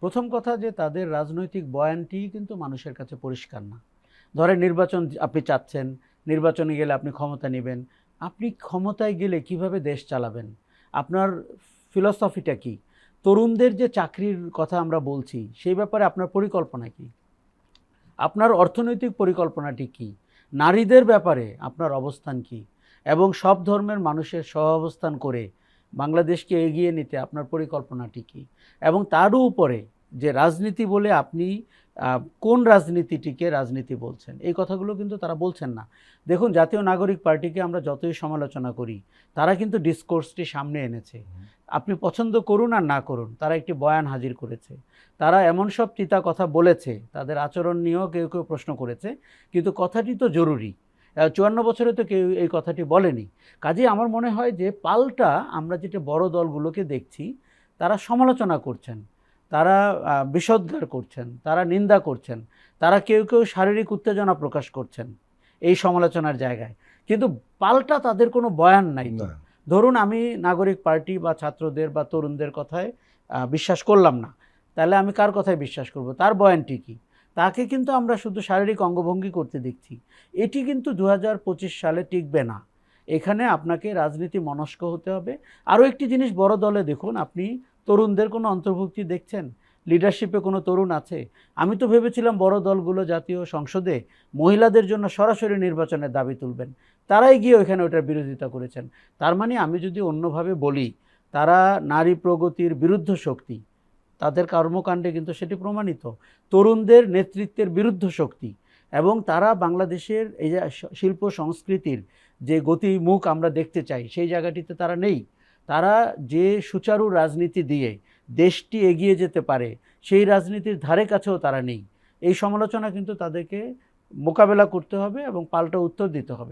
প্রথম কথা যে তাদের রাজনৈতিক বয়ানটি কিন্তু মানুষের কাছে পরিষ্কার না। ধরেন নির্বাচন আপনি চাচ্ছেন, নির্বাচনে গেলে আপনি ক্ষমতা নেবেন। আপনি ক্ষমতায় গেলে কীভাবে দেশ চালাবেন? আপনার ফিলসফিটা কি? তরুণদের যে চাকরির কথা আমরা বলছি, সেই ব্যাপারে আপনার পরিকল্পনা কি? আপনার অর্থনৈতিক পরিকল্পনাটি কি? নারীদের ব্যাপারে আপনার অবস্থান কি? এবং সব ধর্মের মানুষের সহাবস্থান করে বাংলাদেশকে এগিয়ে নিতে আপনার পরিকল্পনাটি কী? এবং তারও উপরে যে রাজনীতি বলে আপনি কোন রাজনীতিটিকে রাজনীতি বলছেন এই কথাগুলো কিন্তু তারা বলছেন না। দেখুন জাতীয় নাগরিক পার্টিকে আমরা যতই সমালোচনা করি তারা কিন্তু ডিসকোর্সটি সামনে এনেছে। আপনি পছন্দ করুন আর না করুন তারা একটি বয়ান হাজির করেছে। তারা এমন সব চিতা কথা বলেছে তাদের আচরণ নিয়েও কেউ কেউ প্রশ্ন করেছে কিন্তু কথাটি তো জরুরি। চুয়ান্ন বছরে তো কেউ এই কথাটি বলেনি। কাজে আমার মনে হয় যে পাল্টা আমরা যেটা বড় দলগুলোকে দেখছি তারা সমালোচনা করছেন তারা বিষোদ্গার করছেন তারা নিন্দা করছেন তারা কেউ কেউ শারীরিক উত্তেজনা প্রকাশ করছেন এই সমালোচনার জায়গায়। কিন্তু পাল্টা তাদের কোনো বয়ান নাই ধরুন আমি নাগরিক পার্টি বা ছাত্রদের বা তরুণদের কথায় বিশ্বাস করলাম না তাহলে আমি কার কথায় বিশ্বাস করব? তার বয়ানটি কি? তাকে কিন্তু আমরা শুধু শারীরিক অঙ্গভঙ্গি করতে দেখছি। এটি কিন্তু দু হাজার পঁচিশ সালে টিকবে না। এখানে আপনাকে রাজনীতি মনস্ক হতে হবে। আরও একটি জিনিস বড় দলে দেখুন, আপনি তরুণদের কোনো অন্তর্ভুক্তি দেখছেন? লিডারশিপে কোনো তরুণ আছে? আমি তো ভেবেছিলাম বড় দলগুলো জাতীয় সংসদে মহিলাদের জন্য সরাসরি নির্বাচনের দাবি তুলবেন। তারাই গিয়ে ওইখানে ওটার বিরোধিতা করেছেন। তার মানে আমি যদি অন্যভাবে বলি, তারা নারী প্রগতির বিরুদ্ধ শক্তি। তাদের কর্মকাণ্ডে কিন্তু সেটি প্রমাণিত। তরুণদের নেতৃত্বের বিরুদ্ধ শক্তি এবং তারা বাংলাদেশের এই যে শিল্প সংস্কৃতির যে গতিমুখ আমরা দেখতে চাই, সেই জায়গাটিতে তারা নেই। তারা যে সুচারু রাজনীতি দিয়ে দেশটি এগিয়ে যেতে পারে, সেই রাজনীতির ধারে কাছেও তারা নেই। এই সমালোচনা কিন্তু তাদেরকে মোকাবেলা করতে হবে এবং পাল্টা উত্তর দিতে হবে।